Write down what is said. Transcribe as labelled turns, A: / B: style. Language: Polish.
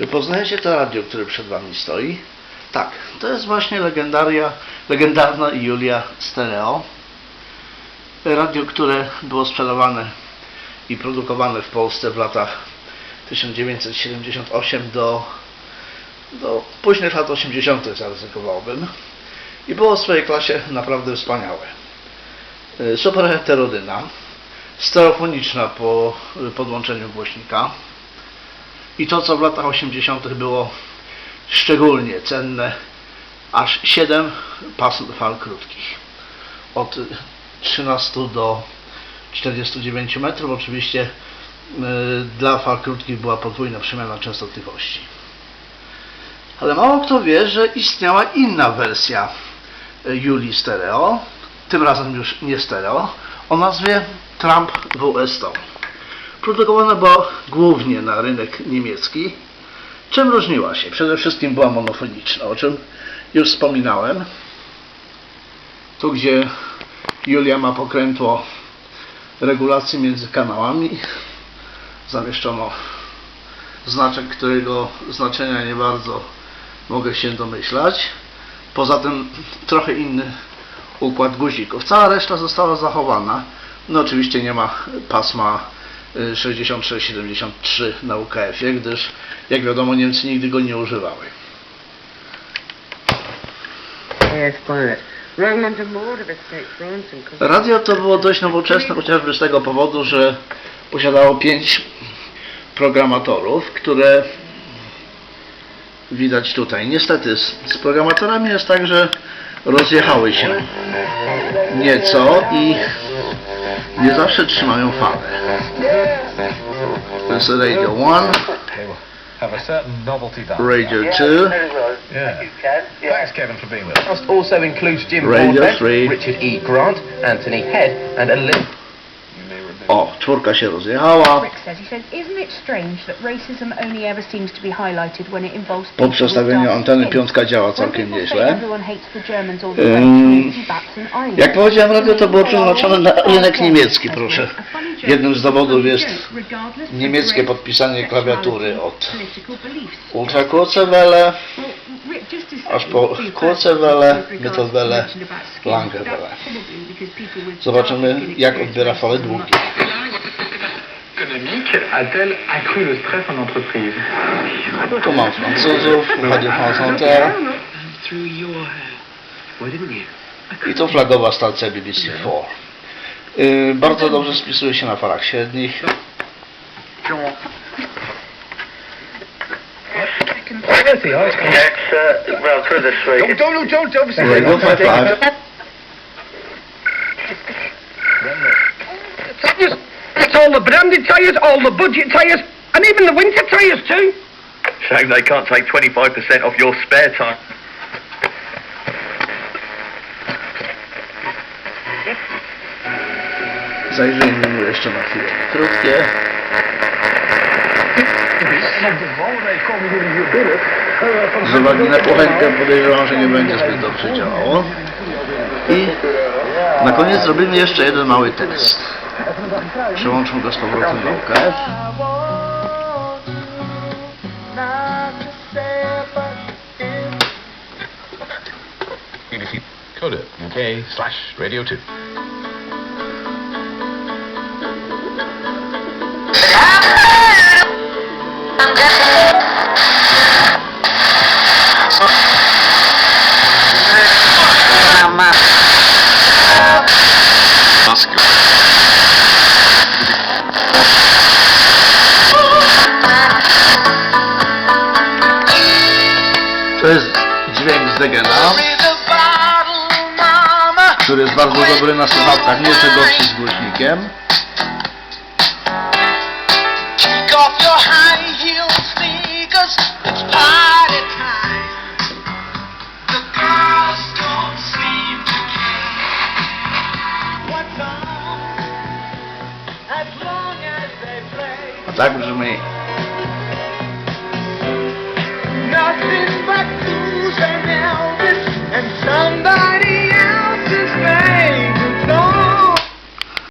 A: Czy poznajecie to radio, które przed Wami stoi? Tak, to jest właśnie legendaria, legendarna Julia Stereo. Radio, które było sprzedawane i produkowane w Polsce w latach 1978 do, do późnych lat 80. zaryzykowałbym. I było w swojej klasie naprawdę wspaniałe. Super heterodyna, stereofoniczna po podłączeniu głośnika. I to, co w latach 80. było szczególnie cenne, aż 7 pasm fal krótkich. Od y, 13 do 49 metrów. Oczywiście y, dla fal krótkich była podwójna przemiana częstotliwości. Ale mało kto wie, że istniała inna wersja y, Julii Stereo, tym razem już nie stereo, o nazwie Trump WS100. Produkowana była głównie na rynek niemiecki. Czym różniła się? Przede wszystkim była monofoniczna, o czym już wspominałem. Tu, gdzie Julia ma pokrętło regulacji między kanałami, zamieszczono znaczek, którego znaczenia nie bardzo mogę się domyślać. Poza tym trochę inny układ guzików. Cała reszta została zachowana. No oczywiście nie ma pasma 66-73 na UKF-ie, gdyż jak wiadomo Niemcy nigdy go nie używały.
B: Bronson. 'cause-
A: Radio to było dość nowoczesne chociażby z tego powodu, że posiadało pięć programatorów, które widać tutaj. Niestety z, z programatorami jest tak, że rozjechały się nieco i nie zawsze trzymają falę. To jest Radio 1,
C: They will have a certain novelty value.
A: Radio 2,
C: Yeah. Thanks, Kevin, for being with us.
D: Cast also includes Jim
A: Radio
D: Broadbent,
A: three.
D: Richard E. Grant, Anthony Head, and Elizabeth.
A: O, czwórka się rozjechała.
E: Rick says, he said, isn't it strange that racism only ever seems to be highlighted when it involves
A: Po przestawieniu anteny piątka działa całkiem nieźle. Ym. Jak powiedziałem, radio to było przeznaczone na rynek niemiecki, proszę. Jednym z dowodów jest niemieckie podpisanie klawiatury od Ultrakurzwelle aż po Kurzwelle, Mittelwelle, Langewelle. Zobaczymy, jak odbiera fale długie. Tu mam Francuzów, Radio France Inter i to flagowa stacja BBC4. Yy, bardzo dobrze spisuje się na falach średnich.
D: Where's the ice cream?
F: Next, uh, well, through the street.
D: Don't, don't, don't, obviously.
A: Radio 55.
D: Tyres, it's all the branded tyres, all the budget tyres, and even the winter tyres too.
F: Shame they can't take 25% off your spare time.
A: Zajrzyjmy mu jeszcze na chwilę. Krótkie. Z uwagi na kuchenkę podejrzewam, że nie będzie zbyt dobrze działało. I na koniec zrobimy jeszcze jeden mały test. Przełączmy go z powrotem na UKF.
C: BBC Code UK slash Radio 2.
A: To jest dźwięk z Degena, który jest bardzo dobry na słuchawkach, nieco gorszy z głośnikiem.
G: также мы